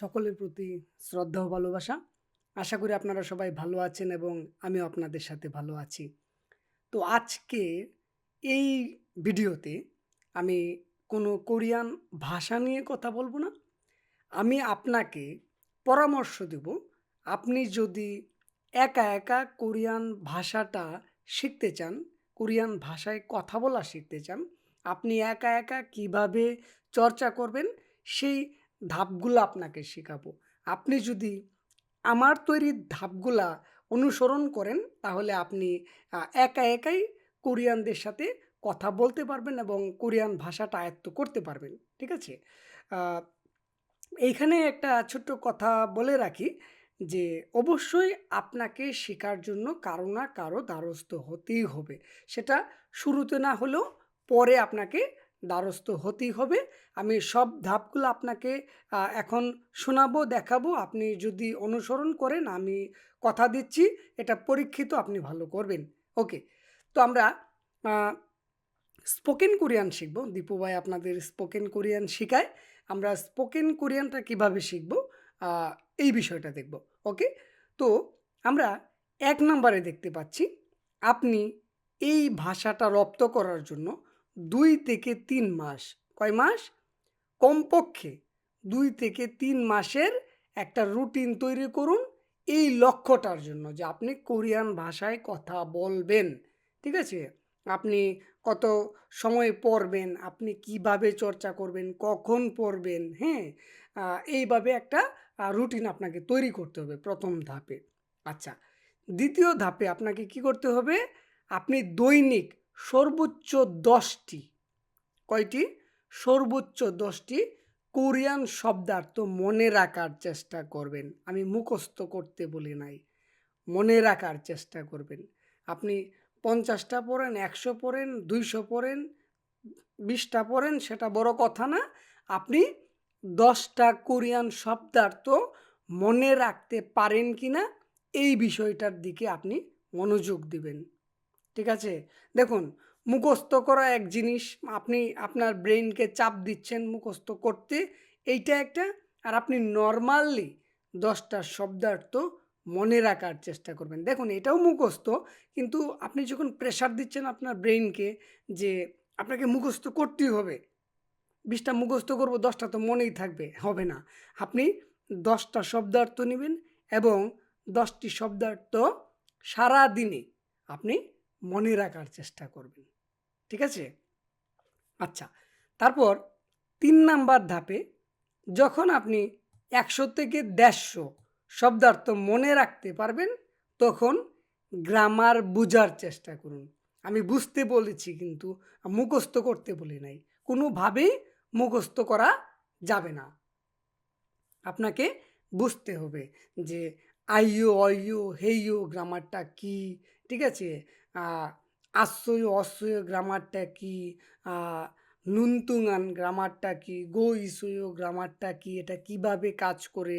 সকলের প্রতি শ্রদ্ধা ও ভালোবাসা। আশা করি আপনারা সবাই ভালো আছেন এবং আমিও আপনাদের সাথে ভালো আছি। তো আজকে এই ভিডিওতে আমি কোনো কোরিয়ান ভাষা নিয়ে কথা বলব না। আমি আপনাকে পরামর্শ দেব, আপনি যদি একা একা কোরিয়ান ভাষাটা শিখতে চান, কোরিয়ান ভাষায় কথা বলা শিখতে চান, আপনি একা একা কীভাবে চর্চা করবেন, সেই ধাপগুলো আপনাকে শেখাবো। আপনি যদি আমার তৈরি ধাপগুলা অনুসরণ করেন, তাহলে আপনি একা একাই কোরিয়ানদের সাথে কথা বলতে পারবেন এবং কোরিয়ান ভাষাটা আয়ত্ত করতে পারবেন, ঠিক আছে? এইখানে একটা ছোট্ট কথা বলে রাখি যে, অবশ্যই আপনাকে শেখার জন্য কারও না কারও দ্বারস্থ হতেই হবে। সেটা শুরুতে না হলেও পরে আপনাকে দ্বারস্থ হতেই হবে। আমি সব ধাপগুলো আপনাকে এখন শোনাবো, দেখাবো। আপনি যদি অনুসরণ করেন, আমি কথা দিচ্ছি। এটা পরীক্ষিত আপনি ভালো করবেন। ওকে, তো আমরা স্পোকেন কোরিয়ান শিখব। দীপু ভাই আপনাদের স্পোকেন কোরিয়ান শেখায়। আমরা স্পোকেন কোরিয়ানটা কীভাবে শিখব এই বিষয়টা দেখব। ওকে, তো আমরা এক নম্বরে দেখতে পাচ্ছি, আপনি এই ভাষাটা রপ্ত করার জন্য দুই থেকে তিন মাস। কয় মাস? কমপক্ষে দুই থেকে তিন মাসের একটা রুটিন তৈরি করুন এই লক্ষ্যটার জন্য যে আপনি কোরিয়ান ভাষায় কথা বলবেন। ঠিক আছে? আপনি কত সময় পড়বেন, আপনি কীভাবে চর্চা করবেন, কখন পড়বেন হ্যাঁ? এইভাবে একটা রুটিন আপনাকে তৈরি করতে হবে প্রথম ধাপে। আচ্ছা দ্বিতীয় ধাপে আপনাকে কি করতে হবে? আপনি দৈনিক সর্বোচ্চ দশটি। কয়টি? সর্বোচ্চ দশটি কোরিয়ান শব্দার্থ মনে রাখার চেষ্টা করবেন। আমি মুখস্থ করতে বলি নাই। মনে রাখার চেষ্টা করবেন। আপনি পঞ্চাশটা পড়েন, একশো পড়েন, দুইশো পড়েন, বিশটা পড়েন, সেটা বড় কথা না। আপনি দশটা কোরিয়ান শব্দার্থ মনে রাখতে পারেন কি না এই বিষয়টার দিকে আপনি মনোযোগ দিবেন। ঠিক আছে? দেখুন, মুখস্থ করা এক জিনিস, আপনি আপনার ব্রেনকে চাপ দিচ্ছেন মুখস্থ করতে, এইটা একটা, আর আপনি নর্মালি দশটা শব্দার্থ মনে রাখার চেষ্টা করবেন। দেখুন, এটাও মুখস্থ, কিন্তু আপনি যখন প্রেশার দিচ্ছেন আপনার ব্রেনকে যে আপনাকে মুখস্থ করতেই হবে, বিশটা মুখস্থ করব, দশটা তো মনেই থাকবে, হবে না। আপনি দশটা শব্দার্থ নেবেন এবং দশটি শব্দার্থ সারা দিনে আপনি মনে রাখার চেষ্টা করবেন। ঠিক আছে? আচ্ছা তারপর তিন নাম্বার ধাপে যখন আপনি একশো থেকে দেড়শো শব্দার্থ মনে রাখতে পারবেন, তখন গ্রামার বোঝার চেষ্টা করুন। আমি বুঝতে বলেছি কিন্তু মুখস্থ করতে বলি নাই। কোনোভাবেই মুখস্থ করা যাবে না। আপনাকে বুঝতে হবে যে আইও, অইও, হেইও, গ্রামারটা কি? ঠিক আছে? আশ্রয় অশ্রয় গ্রামারটা কি? নুনতুঙান গ্রামারটা কি? গো ইসয় গ্রামারটা কি? এটা কীভাবে কাজ করে?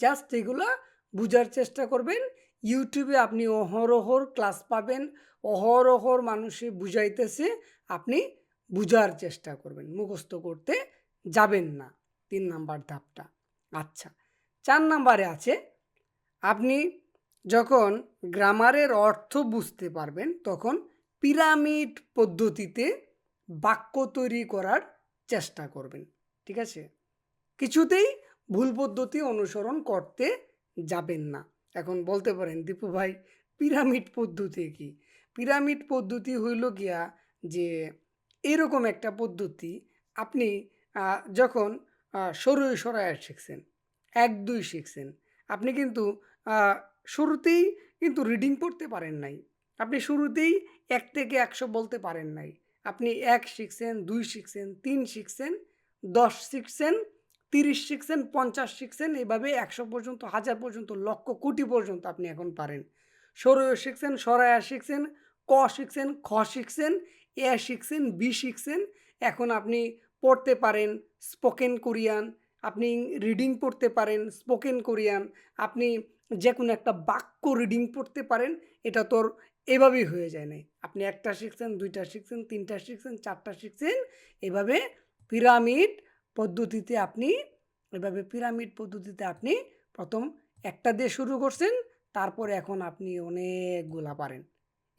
জাস্ট এগুলো বোঝার চেষ্টা করবেন। ইউটিউবে আপনি অহরহর ক্লাস পাবেন। অহরহর মানুষে বুঝাইতেছে, আপনি বুঝার চেষ্টা করবেন। মুখস্থ করতে যাবেন না। তিন নাম্বার ধাপটা। আচ্ছা চার নাম্বারে আছে, আপনি যখন গ্রামারের অর্থ বুঝতে পারবেন, তখন পিরামিড পদ্ধতিতে বাক্য তৈরি করার চেষ্টা করবেন, ঠিক আছে? কিছুতেই ভুল পদ্ধতি অনুসরণ করতে যাবেন না। এখন বলতে পারেন, দীপু ভাই, পিরামিড পদ্ধতি কি? পিরামিড পদ্ধতি হইল গিয়া যে, এরকম একটা পদ্ধতি আপনি যখন সরু সরায় শিখছেন, এক দুই শিখছেন, আপনি কিন্তু শুরুতেই কিন্তু রিডিং পড়তে পারেন নাই। আপনি শুরুতেই এক থেকে একশো বলতে পারেন নাই। আপনি এক শিখছেন, দুই শিখছেন, তিন শিখছেন, দশ শিখছেন, তিরিশ শিখছেন, পঞ্চাশ শিখছেন, এভাবে একশো পর্যন্ত, হাজার পর্যন্ত, লক্ষ কোটি পর্যন্ত আপনি এখন পারেন। সরয় শিখছেন সরায়া শিখছেন, ক শিখছেন, খ শিখছেন, এ শিখছেন, বি শিখছেন। এখন আপনি পড়তে পারেন স্পোকেন কোরিয়ান আপনি রিডিং পড়তে পারেন স্পোকেন কোরিয়ান আপনি যে কোনো একটা বাক্য রিডিং পড়তে পারেন, এটা তোর এভাবেই হয়ে যায় না আপনি একটা শিখছেন, দুইটা শিখছেন, তিনটা শিখছেন, চারটা শিখছেন, এভাবে পিরামিড পদ্ধতিতে আপনি, এভাবে পিরামিড পদ্ধতিতে আপনি প্রথম একটা দিয়ে শুরু করছেন, তারপরে এখন আপনি অনেকগুলা পারেন।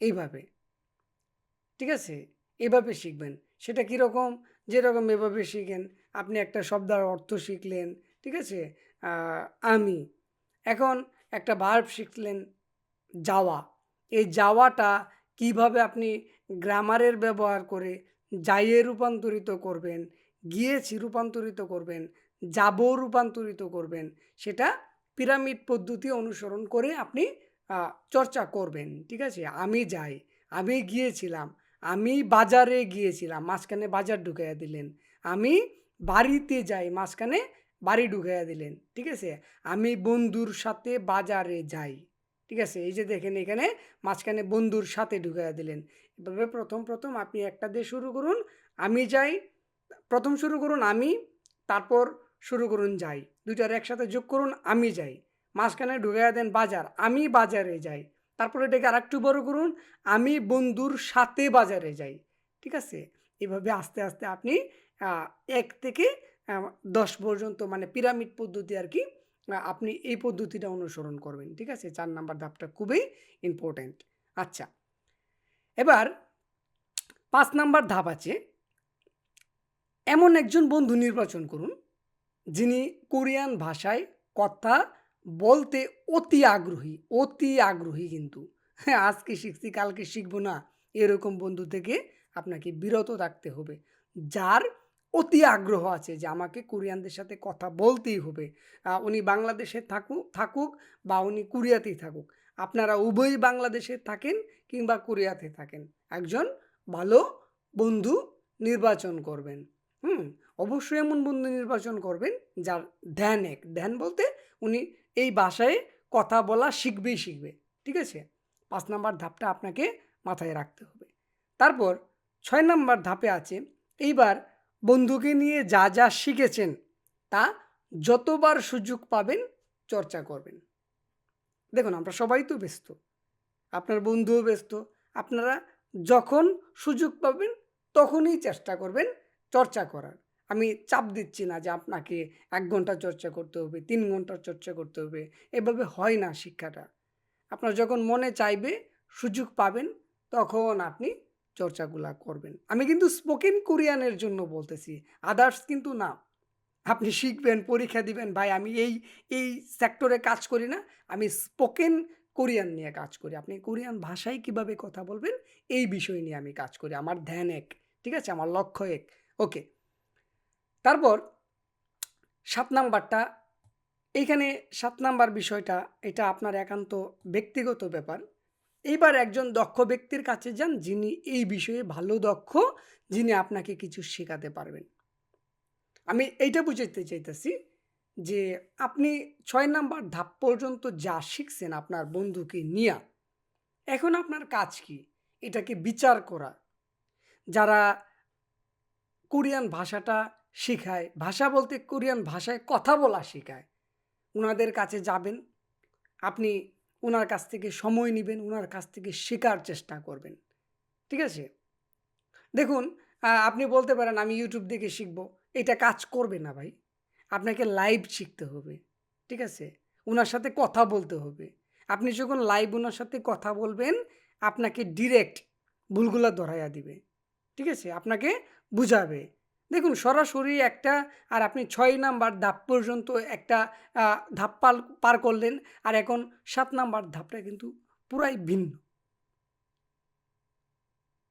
এইভাবে। ঠিক আছে? এভাবে শিখবেন। সেটা কীরকম? যেরকম এভাবে শিখেন, আপনি একটা শব্দের অর্থ শিখলেন, ঠিক আছে? আমি। এখন একটা ভার্ব শিখলেন, যাওয়া। এই যাওয়াটা কীভাবে আপনি গ্রামারের ব্যবহার করে যাইয়ে রূপান্তরিত করবেন, গিয়েছি রূপান্তরিত করবেন, যাব রূপান্তরিত করবেন, সেটা পিরামিড পদ্ধতি অনুসরণ করে আপনি চর্চা করবেন, ঠিক আছে? আমি যাই, আমি গিয়েছিলাম আমি বাজারে গিয়েছিলাম, মাঝখানে বাজার ঢুকাইয়া দিলেন। আমি বাড়িতে যাই, মাঝখানে বাড়ি ঢুকাইয়া দিলেন, ঠিক আছে? আমি বন্ধুর সাথে বাজারে যাই, ঠিক আছে? এই যে দেখেন এখানে মাঝখানে বন্ধুর সাথে ঢুকাইয়া দিলেন। এভাবে প্রথম প্রথম আপনি একটা দিয়ে শুরু করুন, আমি যাই, প্রথম শুরু করুন আমি, তারপর শুরু করুন যাই। দুইটার একসাথে যোগ করুন, আমি যাই। মাঝখানে ঢুকাইয়া দেন বাজার, আমি বাজারে যাই। তারপর এটাকে আর একটু বড় করুন, আমি বন্ধুর সাথে বাজারে যাই, ঠিক আছে? এভাবে আস্তে আস্তে আপনি এক থেকে দশ পর্যন্ত মানে পিরামিড পদ্ধতি আর কি আপনি এই পদ্ধতিটা অনুসরণ করবেন, ঠিক আছে? চার নাম্বার ধাপটা খুবই ইম্পর্ট্যান্ট আচ্ছা এবার পাঁচ নাম্বার ধাপ আছে, এমন একজন বন্ধু নির্বাচন করুন, যিনি কোরিয়ান ভাষায় কথা বলতে অতি আগ্রহী অতি আগ্রহী কিন্তু। হ্যাঁ আজকে শিখছি, কালকে শিখব না, এরকম বন্ধু থেকে আপনাকে বিরত থাকতে হবে। যার অতি আগ্রহ আছে যে আমাকে কোরিয়ানদের সাথে কথা বলতেই হবে। উনি বাংলাদেশে থাকুক থাকুক বা উনি কোরিয়াতেই থাকুক। আপনারা উভয়ই বাংলাদেশে থাকেন কিংবা কোরিয়াতে থাকেন। একজন ভালো বন্ধু নির্বাচন করবেন। হুম, অবশ্যই এমন বন্ধু নির্বাচন করবেন যার ধ্যান এক। ধ্যান বলতে উনি এই ভাষায় কথা বলা শিখবেই শিখবে, ঠিক আছে? পাঁচ নাম্বার ধাপটা আপনাকে মাথায় রাখতে হবে। তারপর ছয় নাম্বার ধাপে আছে, এইবার বন্ধুকে নিয়ে যা যা শিখেছেন তা যতবার সুযোগ পাবেন চর্চা করবেন। দেখুন, আমরা সবাই তো ব্যস্ত, আপনার বন্ধুও ব্যস্ত, আপনারা যখন সুযোগ পাবেন তখনই চেষ্টা করবেন চর্চা করার। আমি চাপ দিচ্ছি না যে আপনাকে এক ঘণ্টা চর্চা করতে হবে, তিন ঘণ্টা চর্চা করতে হবে, এভাবে হয় না শিক্ষাটা। আপনার যখন মনে চাইবে, সুযোগ পাবেন, তখন আপনি চর্চাগুলা করবেন। আমি কিন্তু স্পোকেন কোরিয়ানের জন্য বলতেছি আদার্স কিন্তু না। আপনি শিখবেন, পরীক্ষা দিবেন, ভাই, আমি এই এই সেক্টরে কাজ করি না, আমি স্পোকেন কোরিয়ান নিয়ে কাজ করি। আপনি কোরিয়ান ভাষায় কীভাবে কথা বলবেন, এই বিষয় নিয়ে আমি কাজ করি। আমার ধ্যান এক, ঠিক আছে? আমার লক্ষ্য এক। ওকে। তারপর সাত নাম্বারটা, এইখানে সাত নাম্বার বিষয়টা, এটা আপনার একান্ত ব্যক্তিগত ব্যাপার। এইবার একজন দক্ষ ব্যক্তির কাছে যান, যিনি এই বিষয়ে ভালো দক্ষ, যিনি আপনাকে কিছু শেখাতে পারবেন। আমি এইটা বুঝাইতে চাইতেছি যে, আপনি ছয় নাম্বার ধাপ পর্যন্ত যা শিখছেন আপনার বন্ধুকে নিয়ে, এখন আপনার কাজ কি? এটাকে বিচার করা। যারা কোরিয়ান ভাষাটা শেখায়। ভাষা বলতে কোরিয়ান ভাষায় কথা বলা শেখায়। ওনাদের কাছে যাবেন, আপনি ওনার কাছ থেকে সময় নেবেন ওনার কাছ থেকে শেখার চেষ্টা করবেন। ঠিক আছে? দেখুন আপনি বলতে পারেন, আমি ইউটিউব দেখে শিখব। এটা কাজ করবে না ভাই। আপনাকে লাইভ শিখতে হবে। ঠিক আছে? ওনার সাথে কথা বলতে হবে। আপনি যখন লাইভ ওনার সাথে কথা বলবেন, আপনাকে ডিরেক্ট ভুলগুলা ধরাইয়া দিবে। ঠিক আছে? আপনাকে বুঝাবে। দেখুন, সরাসরি একটা, আর আপনি ছয় নাম্বার ধাপ পর্যন্ত একটা ধাপ পার পার করলেন, আর এখন সাত নাম্বার ধাপটা কিন্তু পুরাই ভিন্ন।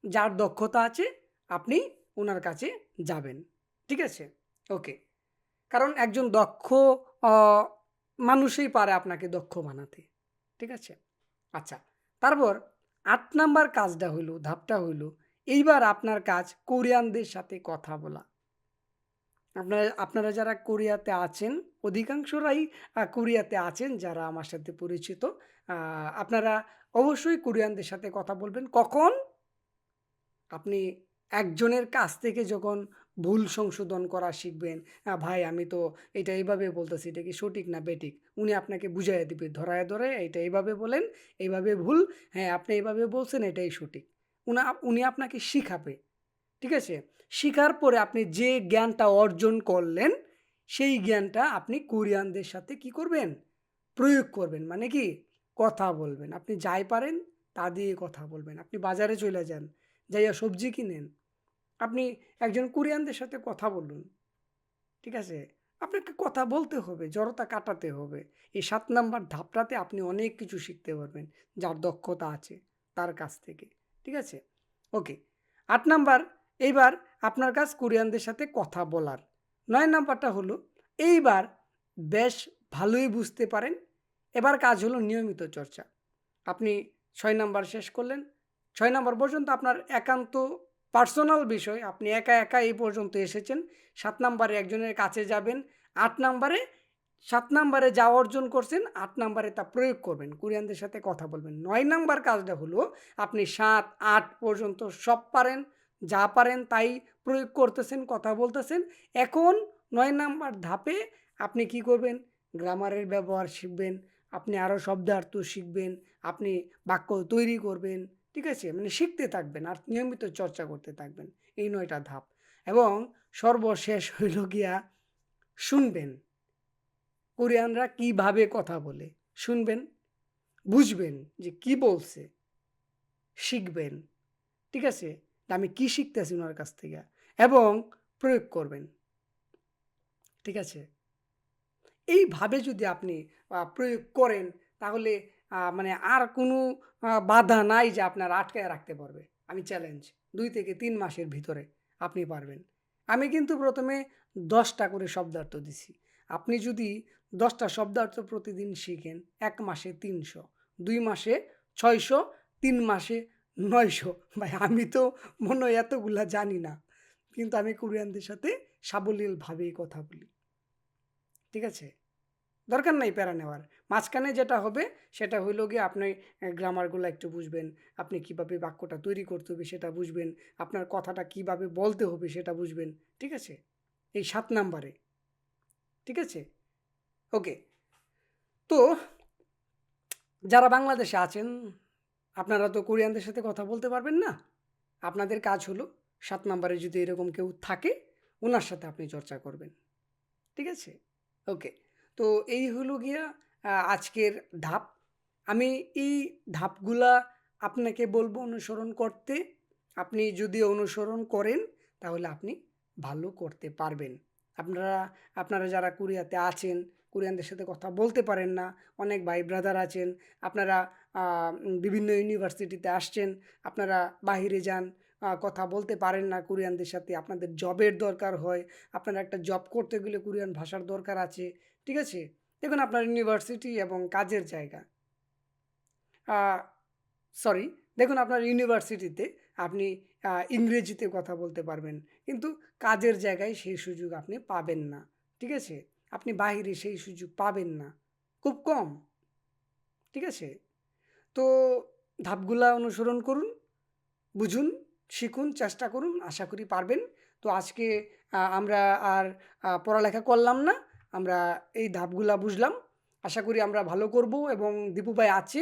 যার দক্ষতা আছে, আপনি ওনার কাছে যাবেন। ঠিক আছে? ওকে। কারণ একজন দক্ষ মানুষই পারে আপনাকে দক্ষ বানাতে। ঠিক আছে? আচ্ছা তারপর আট নাম্বার কাজটা হইল, ধাপটা হইল এইবার আপনার কাজ কোরিয়ানদের সাথে কথা বলা। আপনারা আপনারা যারা কোরিয়াতে আছেন অধিকাংশরাই কোরিয়াতে আছেন যারা আমার সাথে পরিচিত আপনারা অবশ্যই কোরিয়ানদের সাথে কথা বলবেন। কখন? আপনি একজনের কাছ থেকে যখন ভুল সংশোধন করা শিখবেন "আহ, ভাই আমি তো এটা এইভাবে বলতেছি এটা কি সঠিক না বেঠিক? উনি আপনাকে বুঝাইয়া দিবে ধরায় ধরে এটা এইভাবে বলেন এইভাবে ভুল হ্যাঁ আপনি এইভাবে বলছেন এটাই সঠিক। উনা, উনি আপনাকে শিখাবে। ঠিক আছে? শিখার পরে আপনি যে জ্ঞানটা অর্জন করলেন, সেই জ্ঞানটা আপনি কোরিয়ানদের সাথে কি করবেন? প্রয়োগ করবেন। মানে কি? কথা বলবেন। আপনি যাই পারেন, তা দিয়ে কথা বলবেন। আপনি বাজারে চলে যান, যাইয়া সবজি কিনেন। আপনি একজন কোরিয়ানদের সাথে কথা বলুন। ঠিক আছে? আপনাকে কথা বলতে হবে, জড়তা কাটাতে হবে। এই সাত নাম্বার ধাপটাতে আপনি অনেক কিছু শিখতে পারবেন, যার দক্ষতা আছে তার কাছ থেকে। ঠিক আছে? ওকে আট নাম্বার, এইবার আপনার কাজ কোরিয়ানদের সাথে কথা বলার। নয় নাম্বারটা হলো, এইবার বেশ ভালোই বুঝতে পারেন। এবার কাজ হলো নিয়মিত চর্চা। আপনি ছয় নাম্বার শেষ করলেন। ছয় নাম্বার পর্যন্ত আপনার একান্ত পার্সোনাল বিষয়। আপনি একা একা এই পর্যন্ত এসেছেন। সাত নাম্বারে একজনের কাছে যাবেন। আট নাম্বারে সাত নাম্বারে যা অর্জন করছেন, আট নাম্বারে তা প্রয়োগ করবেন। কোরিয়ানদের সাথে কথা বলবেন। নয় নাম্বার কাজটা হলো, আপনি সাত, আট পর্যন্ত সব পারেন, যা পারেন তাই প্রয়োগ করতেছেন, কথা বলতেছেন। এখন নয় নাম্বার ধাপে আপনি কি করবেন? গ্রামারের ব্যবহার শিখবেন, আপনি আরও শব্দার্থ শিখবেন, আপনি বাক্য তৈরি করবেন, ঠিক আছে? মানে শিখতে থাকবেন, আর নিয়মিত চর্চা করতে থাকবেন। এই নয়টা ধাপ। এবং সর্বশেষ হইল গিয়া, শুনবেন। কোরিয়ানরা কীভাবে কথা বলে? শুনবেন? বুঝবেন যে কি বলছে? শিখবেন। ঠিক আছে? আমি কি শিখতেছি ওনার কাছ থেকে? এবং প্রয়োগ করবেন। ঠিক আছে? এইভাবে যদি আপনি প্রয়োগ করেন, তাহলে মানে আর কোনো বাধা নাই যে আপনার আটকায় রাখতে পারবে। আমি চ্যালেঞ্জ দুই থেকে তিন মাসের ভিতরে আপনি পারবেন। আমি কিন্তু প্রথমে দশটা করে শব্দার্থ দিছি। আপনি যদি দশটা শব্দার্থ প্রতিদিন শিখেন, এক মাসে তিনশো, দুই মাসে ছয়শো, তিন মাসে নয়শো, ভাই আমি তো মনে হয় এতগুলা জানি না। কিন্তু আমি কোরিয়ানদের সাথে সাবলীলভাবেই কথা বলি। ঠিক আছে? দরকার নাই প্যারা নেওয়ার। মাঝখানে যেটা হবে, সেটা হইল গিয়ে আপনি গ্রামারগুলো একটু বুঝবেন, আপনি কীভাবে বাক্যটা তৈরি করতে হবে সেটা বুঝবেন, আপনার কথাটা কীভাবে বলতে হবে সেটা বুঝবেন। ঠিক আছে? এই সাত নাম্বারে। ঠিক আছে? ওকে তো যারা বাংলাদেশে আছেন, আপনারা তো কোরিয়ানদের সাথে কথা বলতে পারবেন না। আপনাদের কাজ হলো সাত নাম্বারে যদি এরকম কেউ থাকে, ওনার সাথে আপনি চর্চা করবেন। ঠিক আছে? ওকে তো এই হলো গিয়া আজকের ধাপ। আমি এই ধাপগুলা আপনাকে বলব অনুসরণ করতে। আপনি যদি অনুসরণ করেন, তাহলে আপনি ভালো করতে পারবেন। আপনারা আপনারা যারা কোরিয়াতে আছেন, কোরিয়ানদের সাথে কথা বলতে পারেন না, অনেক ভাই ব্রাদার আছেন, আপনারা বিভিন্ন ইউনিভার্সিটিতে আসছেন, আপনারা বাহিরে যান কথা বলতে পারেন না কোরিয়ানদের সাথে, আপনাদের জবের দরকার হয়, আপনারা একটা জব করতে গেলে কোরিয়ান ভাষার দরকার আছে, ঠিক আছে? দেখুন আপনার ইউনিভার্সিটি এবং কাজের জায়গা। সরি দেখুন আপনার ইউনিভার্সিটিতে আপনি ইংরেজিতে কথা বলতে পারবেন। কিন্তু কাজের জায়গায় সেই সুযোগ আপনি পাবেন না। ঠিক আছে? আপনি বাইরে সেই সুযোগ পাবেন না। খুব কম। ঠিক আছে? তো ধাপগুলা অনুসরণ করুন, বুঝুন, শিখুন, চেষ্টা করুন, আশা করি পারবেন। তো আজকে আমরা আর পড়ালেখা করলাম না। আমরা এই ধাপগুলা বুঝলাম। আশা করি আমরা ভালো করব এবং দীপু ভাই আছে।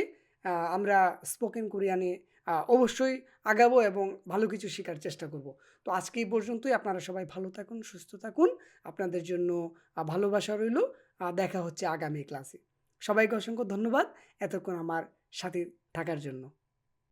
আমরা স্পোকেন কোরিয়ানে অবশ্যই আগাবো এবং ভালো কিছু শেখার চেষ্টা করব। তো আজকে এই পর্যন্তই। আপনারা সবাই ভালো থাকুন, সুস্থ থাকুন। আপনাদের জন্য ভালোবাসা রইল। দেখা হচ্ছে আগামী ক্লাসে সবাইকে অসংখ্য ধন্যবাদ এতক্ষণ আমার সাথে থাকার জন্য।